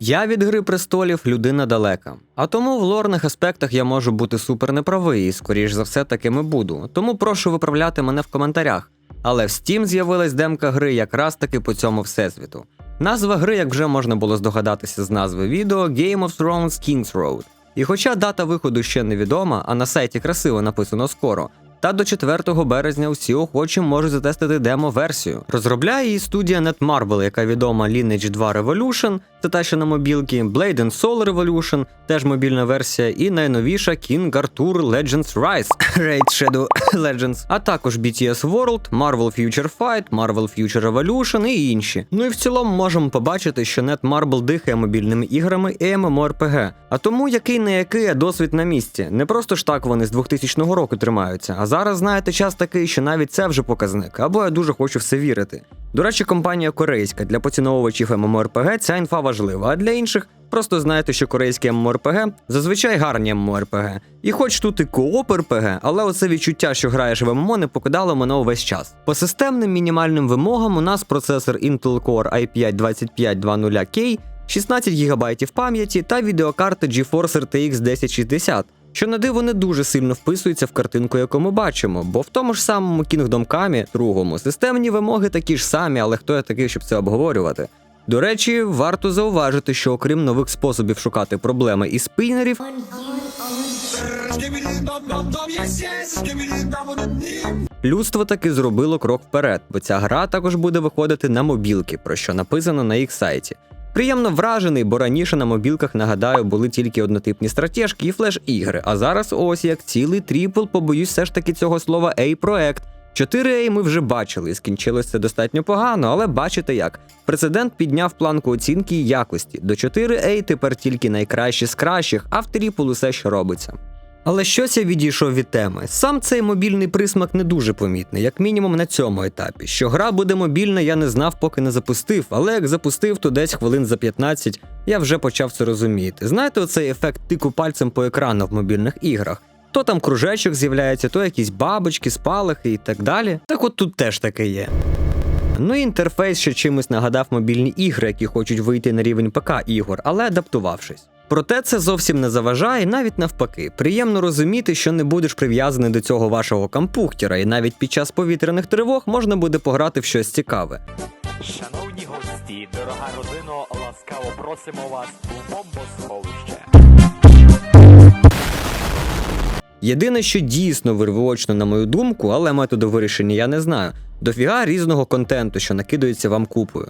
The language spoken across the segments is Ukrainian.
Я від Гри престолів людина далека, а тому в лорних аспектах я можу бути супер неправий і, скоріш за все, таким і буду. Тому прошу виправляти мене в коментарях. Але в Steam з'явилась демка гри якраз таки по цьому всесвіту. Назва гри, як вже можна було здогадатися з назви відео, Game of Thrones King's Road. І хоча дата виходу ще невідома, а на сайті красиво написано скоро, та до 4 березня усі охочі можуть затестити демо-версію. Розробляє її студія Netmarble, яка відома Lineage 2 Revolution, це та що на мобілки, Blade and Soul Revolution, теж мобільна версія, і найновіша King Arthur Legends Rise, Raid Shadow Legends, а також BTS World, Marvel Future Fight, Marvel Future Revolution і інші. Ну і в цілому можемо побачити, що Netmarble дихає мобільними іграми і MMORPG. А тому який не який, а досвід на місці. Не просто ж так вони з 2000 року тримаються. А зараз, знаєте, час такий, що навіть це вже показник, або я дуже хочу в це вірити. До речі, компанія корейська для поціновувачів MMORPG ця інфа важлива, а для інших просто знаєте, що корейські MMORPG зазвичай гарні MMORPG. І хоч тут і кооп RPG, але оце відчуття, що граєш в ММО, не покидало мене увесь час. По системним мінімальним вимогам у нас процесор Intel Core i5 2520K, 16 ГБ пам'яті та відеокарта GeForce RTX 1060. Що на диво не дуже сильно вписується в картинку, яку ми бачимо, бо в тому ж самому Kingdom Come, другому, системні вимоги такі ж самі, але хто я такий, щоб це обговорювати. До речі, варто зауважити, що окрім нових способів шукати проблеми і спінерів, людство таки зробило крок вперед, бо ця гра також буде виходити на мобілки, про що написано на їх сайті. Приємно вражений, бо раніше на мобілках, нагадаю, були тільки однотипні стратежки і флеш-ігри, а зараз ось як цілий тріпл, побоюсь все ж таки цього слова A-проект. 4A ми вже бачили, і скінчилось це достатньо погано, але бачите як. Прецедент підняв планку оцінки і якості. До 4A тепер тільки найкращі з кращих, а в тріпл усе що робиться. Але щось я відійшов від теми. Сам цей мобільний присмак не дуже помітний, як мінімум на цьому етапі. Що гра буде мобільна, я не знав, поки не запустив, але як запустив, то десь хвилин за 15 я вже почав це розуміти. Знаєте, оцей ефект тику пальцем по екрану в мобільних іграх. То там кружечок з'являється, то якісь бабочки, спалахи і так далі. Так от тут теж таке є. Ну і інтерфейс ще чимось нагадав мобільні ігри, які хочуть вийти на рівень ПК ігор, але адаптувавшись. Проте це зовсім не заважає, навіть навпаки. Приємно розуміти, що не будеш прив'язаний до цього вашого кампухтера, і навіть під час повітряних тривог можна буде пограти в щось цікаве. Шановні гості, дорога родино, ласкаво просимо вас у бомбосховище. Єдине, що дійсно вирвочно, на мою думку, але методу вирішення я не знаю. Дофіга різного контенту, що накидується вам купою.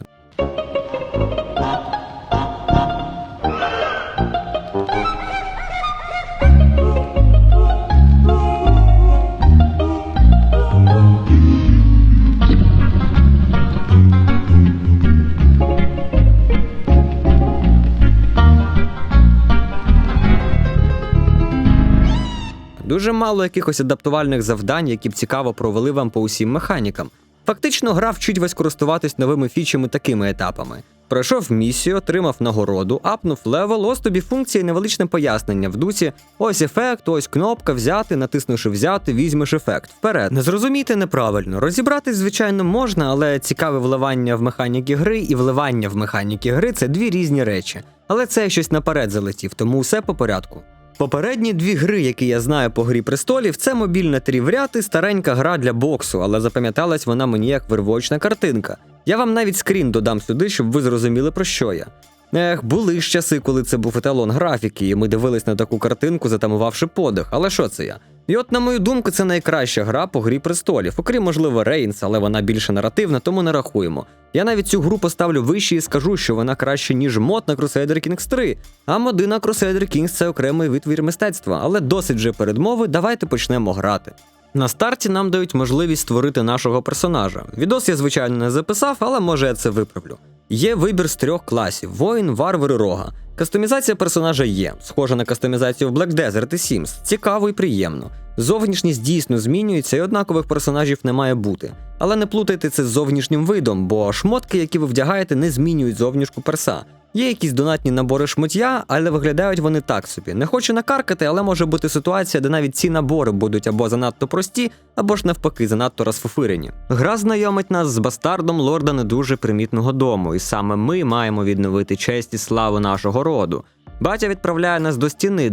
Дуже мало якихось адаптувальних завдань, які б цікаво провели вам по усім механікам. Фактично, гра вчить вас користуватись новими фічами такими етапами. Пройшов місію, отримав нагороду, апнув левел, ось тобі функції невеличне пояснення в дусі. Ось ефект, ось кнопка взяти, натиснувши взяти, візьмеш ефект. Вперед. Не зрозуміти неправильно. Розібратись, звичайно, можна, але цікаве вливання в механіки гри і вливання в механіки гри це дві різні речі. Але це щось наперед залетів, тому все по порядку. Попередні дві гри, які я знаю по грі престолів, це мобільна трівряти, старенька гра для боксу, але запам'яталась вона мені як вирвочна картинка. Я вам навіть скрін додам сюди, щоб ви зрозуміли про що я. Ех, були ж часи, коли це був еталон графіки, і ми дивились на таку картинку, затамувавши подих. Але що це я? І от, на мою думку, це найкраща гра по грі престолів, окрім, можливо, Рейнс, але вона більше наративна, тому не рахуємо. Я навіть цю гру поставлю вище і скажу, що вона краще, ніж мод на Crusader Kings 3. А моди на Crusader Kings це окремий витвір мистецтва, але досить вже передмови, давайте почнемо грати. На старті нам дають можливість створити нашого персонажа. Відос я, звичайно, не записав, але може я це виправлю. Є вибір з трьох класів: воїн, варвар і рога. Кастомізація персонажа є, схожа на кастомізацію в Black Desert і Sims. Цікаво і приємно. Зовнішність дійсно змінюється, і однакових персонажів не має бути. Але не плутайте це з зовнішнім видом, бо шмотки, які ви вдягаєте, не змінюють зовнішку перса. Є якісь донатні набори шмуття, але виглядають вони так собі. Не хочу накаркати, але може бути ситуація, де навіть ці набори будуть або занадто прості, або ж навпаки, занадто розфуфирені. Гра знайомить нас з бастардом лорда не дуже примітного дому, і саме ми маємо відновити честь і славу нашого роду. Батя відправляє нас до стіни,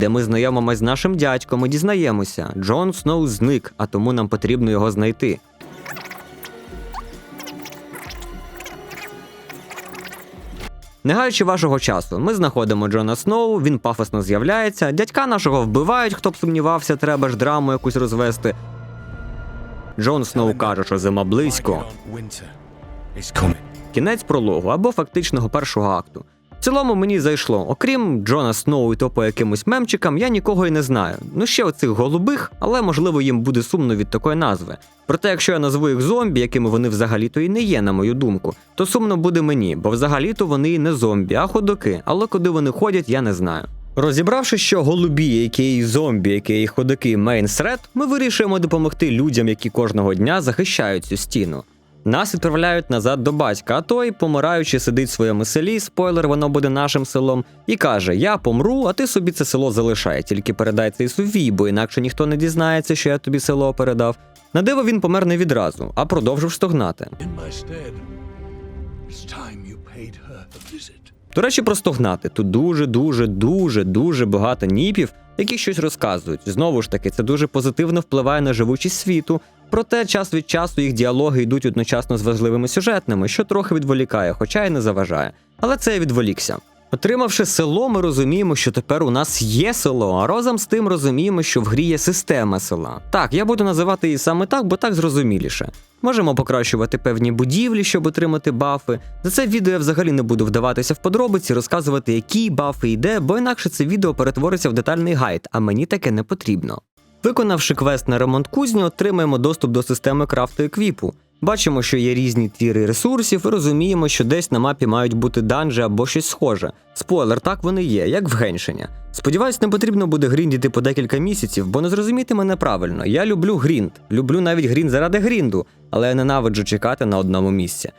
де ми знайомимось з нашим дядьком і дізнаємося, Джон Сноу зник, а тому нам потрібно його знайти. Не гаючи вашого часу, ми знаходимо Джона Сноу, він пафосно з'являється, дядька нашого вбивають, хто б сумнівався, треба ж драму якусь розвести. Джон Сноу каже, що зима близько. Кінець прологу або фактичного першого акту. Цілому мені зайшло. Окрім Джона Сноу і то по якимось мемчикам, я нікого і не знаю. Ну ще оцих голубих, але можливо їм буде сумно від такої назви. Проте, якщо я назву їх зомбі, якими вони взагалі-то і не є, на мою думку, то сумно буде мені, бо взагалі-то вони і не зомбі, а ходоки. Але куди вони ходять, я не знаю. Розібравши, що голубі, які і зомбі, які і ходоки мейнсред, ми вирішуємо допомогти людям, які кожного дня захищають цю стіну. Нас відправляють назад до батька, а той, помираючи, сидить в своєму селі, спойлер, воно буде нашим селом, і каже: Я помру, а ти собі це село залишай, тільки передай цей сувій, бо інакше ніхто не дізнається, що я тобі село передав. На диво він помер не відразу, а продовжив стогнати. До речі, про стогнати. Тут дуже, дуже, дуже, дуже багато ніпів, які щось розказують. Знову ж таки, це дуже позитивно впливає на живучість світу. Проте час від часу їх діалоги йдуть одночасно з важливими сюжетними, що трохи відволікає, хоча й не заважає. Але це я відволікся. Отримавши село, ми розуміємо, що тепер у нас є село, а разом з тим розуміємо, що в грі є система села. Так, я буду називати її саме так, бо так зрозуміліше. Можемо покращувати певні будівлі, щоб отримати бафи. За це відео я взагалі не буду вдаватися в подробиці, розказувати, які бафи і де, бо інакше це відео перетвориться в детальний гайд, а мені таке не потрібно. Виконавши квест на ремонт кузні, отримаємо доступ до системи крафту еквіпу. Бачимо, що є різні твіри ресурсів, і розуміємо, що десь на мапі мають бути данжі або щось схоже. Спойлер, так вони є, як в Геншині. Сподіваюсь, не потрібно буде гріндіти по декілька місяців, бо не зрозуміти мене правильно. Я люблю грінд, люблю навіть грінд заради грінду, але я ненавиджу чекати на одному місці.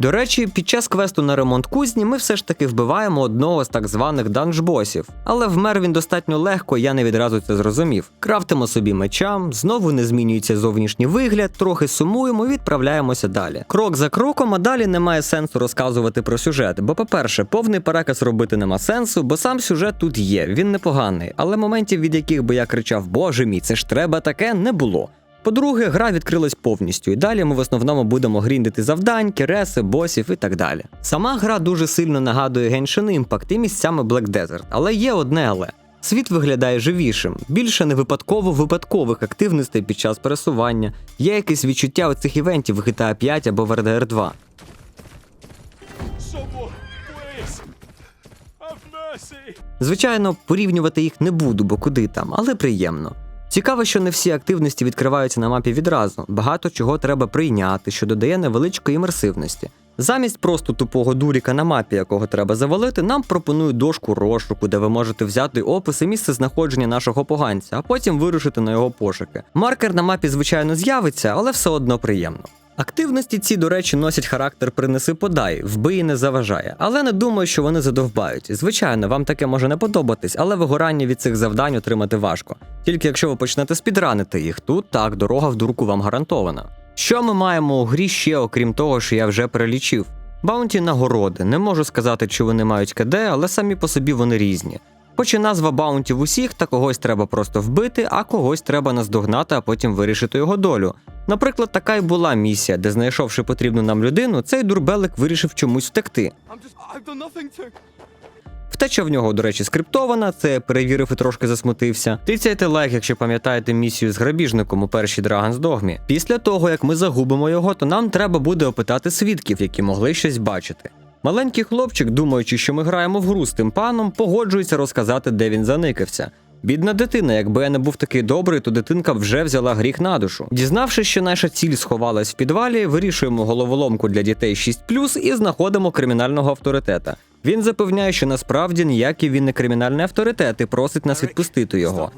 До речі, під час квесту на ремонт кузні ми все ж таки вбиваємо одного з так званих данжбосів, але вмер він достатньо легко, я не відразу це зрозумів. Крафтимо собі мечам, знову не змінюється зовнішній вигляд, трохи сумуємо відправляємося далі. Крок за кроком, а далі немає сенсу розказувати про сюжет. Бо, по-перше, повний переказ робити нема сенсу, бо сам сюжет тут є, він непоганий, але моментів, від яких би я кричав, Боже мій, це ж треба таке, не було. По-друге, гра відкрилась повністю, і далі ми в основному будемо гріндити завдань, реси, босів і так далі. Сама гра дуже сильно нагадує Genshin Impact і місцями Black Desert, але є одне але. Світ виглядає живішим, більше не випадково випадкових активностей під час пересування. Є якесь відчуття оцих івентів в GTA 5 або в RDR 2. Someone, please. Have mercy. Звичайно, порівнювати їх не буду, бо куди там, але приємно. Цікаво, що не всі активності відкриваються на мапі відразу. Багато чого треба прийняти, що додає невеличкої імерсивності. Замість просто тупого дуріка на мапі, якого треба завалити, нам пропонують дошку розшуку, де ви можете взяти опис і місце знаходження нашого поганця, а потім вирушити на його пошуки. Маркер на мапі, звичайно, з'явиться, але все одно приємно. Активності ці, до речі, носять характер принеси подай, вбий і не заважає. Але не думаю, що вони задовбають. Звичайно, вам таке може не подобатись, але вигорання від цих завдань отримати важко. Тільки якщо ви почнете спідранити їх, тут так, дорога в дурку вам гарантована. Що ми маємо у грі ще, окрім того, що я вже перелічив? Баунті нагороди. Не можу сказати, чи вони мають КД, але самі по собі вони різні. Хоч і назва баунті в усіх, та когось треба просто вбити, а когось треба наздогнати, а потім вирішити його долю. Наприклад, така й була місія, де, знайшовши потрібну нам людину, цей дурбелик вирішив чомусь втекти. Втеча в нього, до речі, скриптована, це я перевірив і трошки засмутився. Тицяйте лайк, якщо пам'ятаєте місію з грабіжником у першій Dragon's Dogma. Після того, як ми загубимо його, то нам треба буде опитати свідків, які могли щось бачити. Маленький хлопчик, думаючи, що ми граємо в гру з тим паном, погоджується розказати, де він заникався. Бідна дитина, якби я не був такий добрий, то дитинка вже взяла гріх на душу. Дізнавшись, що наша ціль сховалась в підвалі, вирішуємо головоломку для дітей 6+, і знаходимо кримінального авторитета. Він запевняє, що насправді ніякий він не кримінальний авторитет і просить нас відпустити його.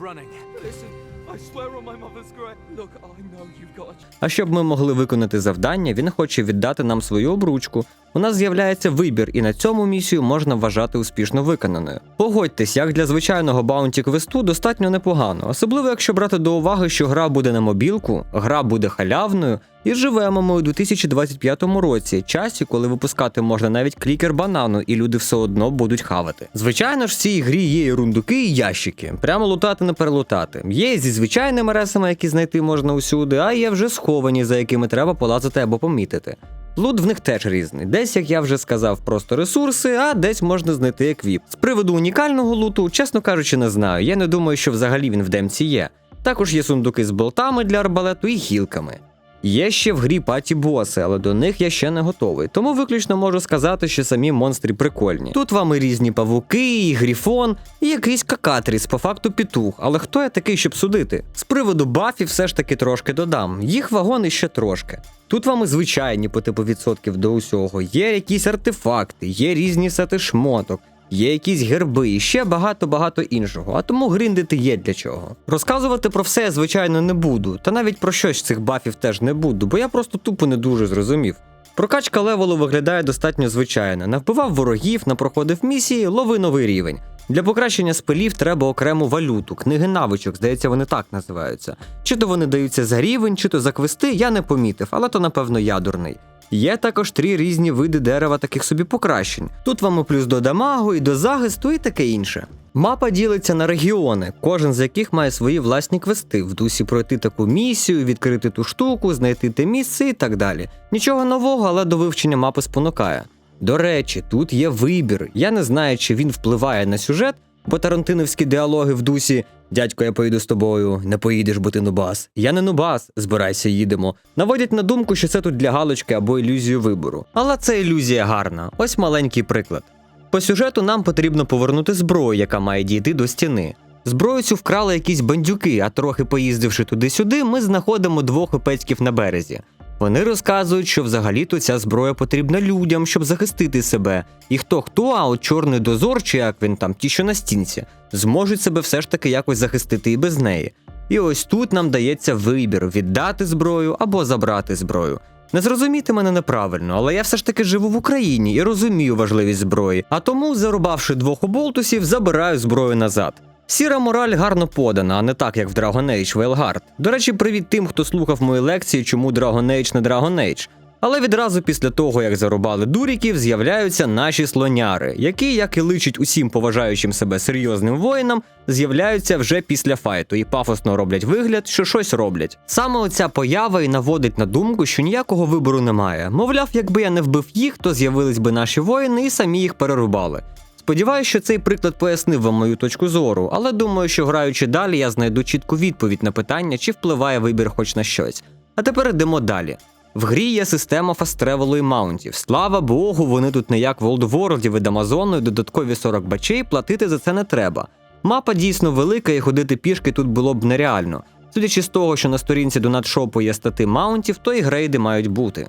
А щоб ми могли виконати завдання, він хоче віддати нам свою обручку. У нас з'являється вибір, і на цьому місію можна вважати успішно виконаною. Погодьтесь, як для звичайного баунті квесту достатньо непогано, особливо якщо брати до уваги, що гра буде на мобілку, гра буде халявною, і живемо ми у 2025 році, часі, коли випускати можна навіть клікер банану, і люди все одно будуть хавати. Звичайно ж, в цій грі є і рундуки, і ящики. Прямо лутати не перелутати. Є зі звичайними ресами, які знайти можна усюди, а є вже сховані, за якими треба полазити або помітити. Лут в них теж різний. Десь, як я вже сказав, просто ресурси, а десь можна знайти еквіп. З приводу унікального луту, чесно кажучи, не знаю. Я не думаю, що взагалі він в демці є. Також є сундуки з болтами для арбалету і гілками. Є ще в грі паті боси, але до них я ще не готовий. Тому виключно можу сказати, що самі монстри прикольні. Тут вам і різні павуки, і гріфон, і якийсь какатріс, по факту пітух. Але хто я такий, щоб судити? З приводу бафів все ж таки трошки додам. Їх вагон іще трошки. Тут вам і звичайні по типу відсотків до усього. Є якісь артефакти, є різні сети шмоток. Є якісь герби і ще багато-багато іншого, а тому гриндити є для чого. Розказувати про все я, звичайно, не буду, та навіть про щось цих бафів теж не буду, бо я просто тупо не дуже зрозумів. Прокачка левелу виглядає достатньо звичайно. Навбивав ворогів, напроходив місії, лови новий рівень. Для покращення спелів треба окрему валюту, книги навичок, здається, вони так називаються. Чи то вони даються за рівень, чи то за квести, я не помітив, але то напевно я дурний. Є також три різні види дерева таких собі покращень. Тут вам і плюс до дамагу, і до захисту, і таке інше. Мапа ділиться на регіони, кожен з яких має свої власні квести, в дусі пройти таку місію, відкрити ту штуку, знайти те місце і так далі. Нічого нового, але до вивчення мапи спонукає. До речі, тут є вибір. Я не знаю, чи він впливає на сюжет, бо тарантиновські діалоги в дусі Дядько, я поїду з тобою, не поїдеш, бо ти нубас. Я не нубас, збирайся, їдемо. Наводять на думку, що це тут для галочки або ілюзію вибору. Але це ілюзія гарна. Ось маленький приклад. По сюжету нам потрібно повернути зброю, яка має дійти до стіни. Зброю цю вкрали якісь бандюки, а трохи поїздивши туди-сюди, ми знаходимо двох опецьків на березі. Вони розказують, що взагалі-то ця зброя потрібна людям, щоб захистити себе. І хто хто, а от чорний дозор, чи як він там, ті, що на стінці, зможуть себе все ж таки якось захистити і без неї. І ось тут нам дається вибір віддати зброю або забрати зброю. Не зрозумійте мене неправильно, але я все ж таки живу в Україні і розумію важливість зброї, а тому, зарубавши двох оболтусів, забираю зброю назад. Сіра мораль гарно подана, а не так, як в Dragon Age Veilguard. До речі, привіт тим, хто слухав мої лекції, чому Dragon Age не Dragon Age. Але відразу після того, як зарубали дуріків, з'являються наші слоняри, які, як і личить усім поважаючим себе серйозним воїнам, з'являються вже після файту і пафосно роблять вигляд, що щось роблять. Саме оця поява і наводить на думку, що ніякого вибору немає. Мовляв, якби я не вбив їх, то з'явились би наші воїни і самі їх перерубали. Сподіваюсь, що цей приклад пояснив вам мою точку зору, але думаю, що граючи далі, я знайду чітку відповідь на питання, чи впливає вибір хоч на щось. А тепер йдемо далі. В грі є система фастревелу і маунтів. Слава Богу, вони тут не як в World від Амазону і додаткові 40 бачей платити за це не треба. Мапа дійсно велика, і ходити пішки тут було б нереально. Судячи з того, що на сторінці донатшопу є стати маунтів, то і грейди мають бути.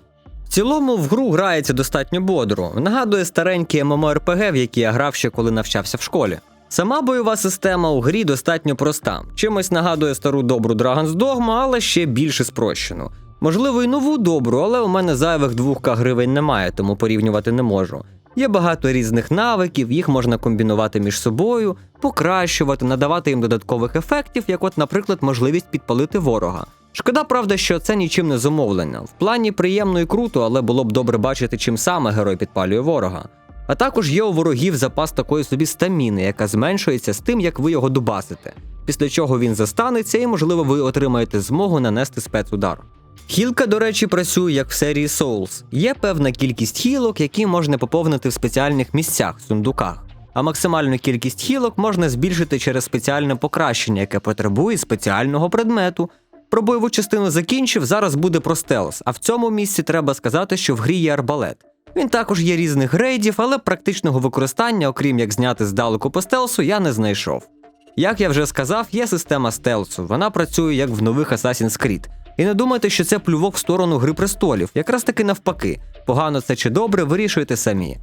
Цілому в гру грається достатньо бодро. Нагадує старенькі MMORPG, в які я грав ще коли навчався в школі. Сама бойова система у грі достатньо проста. Чимось нагадує стару добру Dragon's Dogma, але ще більше спрощену. Можливо, і нову добру, але у мене зайвих 2к гривень немає, тому порівнювати не можу. Є багато різних навиків, їх можна комбінувати між собою, покращувати, надавати їм додаткових ефектів, як, от, наприклад, можливість підпалити ворога. Шкода, правда, що це нічим не зумовлено. В плані приємно і круто, але було б добре бачити, чим саме герой підпалює ворога. А також є у ворогів запас такої собі стаміни, яка зменшується з тим, як ви його дубасите, після чого він застанеться і, можливо, ви отримаєте змогу нанести спецудар. Хілка, до речі, працює як в серії Souls. Є певна кількість хілок, які можна поповнити в спеціальних місцях, сундуках. А максимальну кількість хілок можна збільшити через спеціальне покращення, яке потребує спеціального предмету. Про бойову частину закінчив, зараз буде про стелс, а в цьому місці треба сказати, що в грі є арбалет. Він також є різних грейдів, але практичного використання, окрім як зняти здалеку по стелсу, я не знайшов. Як я вже сказав, є система стелсу, вона працює як в нових Assassin's Creed. І не думайте, що це плювок в сторону Гри престолів, якраз таки навпаки. Погано це чи добре, вирішуйте самі.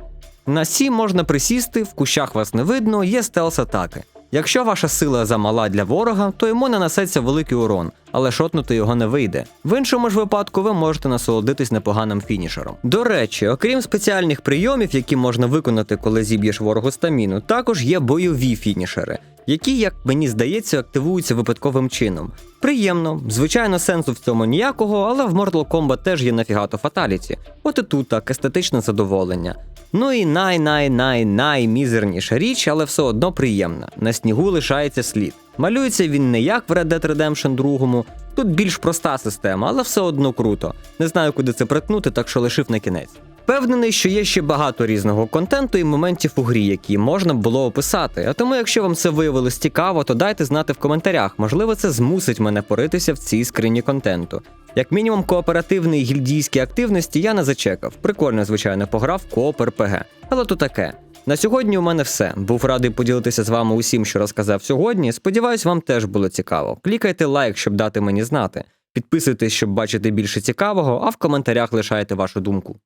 На сі можна присісти, в кущах вас не видно, є стелс атаки. Якщо ваша сила замала для ворога, то йому нанесеться великий урон, але шотнути його не вийде. В іншому ж випадку ви можете насолодитись непоганим фінішером. До речі, окрім спеціальних прийомів, які можна виконати, коли зіб'єш ворогу стаміну, також є бойові фінішери, які, як мені здається, активуються випадковим чином. Приємно, звичайно, сенсу в цьому ніякого, але в Mortal Kombat теж є нафігато фаталіті. От і тут так, естетичне задоволення. Ну і най-най-най-наймізерніша річ, але все одно приємна. На снігу лишається слід. Малюється він не як в Red Dead Redemption 2, тут більш проста система, але все одно круто. Не знаю, куди це притнути, так що лишив на кінець. Впевнений, що є ще багато різного контенту і моментів у грі, які можна було описати. А тому, якщо вам це виявилось цікаво, то дайте знати в коментарях. Можливо, це змусить мене поритися в цій скрині контенту. Як мінімум, кооперативні і гільдійські активності я не зачекав. Прикольно, звичайно, пограв в кооп РПГ. Але то таке. На сьогодні у мене все. Був радий поділитися з вами усім, що розказав сьогодні. Сподіваюсь, вам теж було цікаво. Клікайте лайк, щоб дати мені знати. Підписуйтесь, щоб бачити більше цікавого, а в коментарях лишайте вашу думку.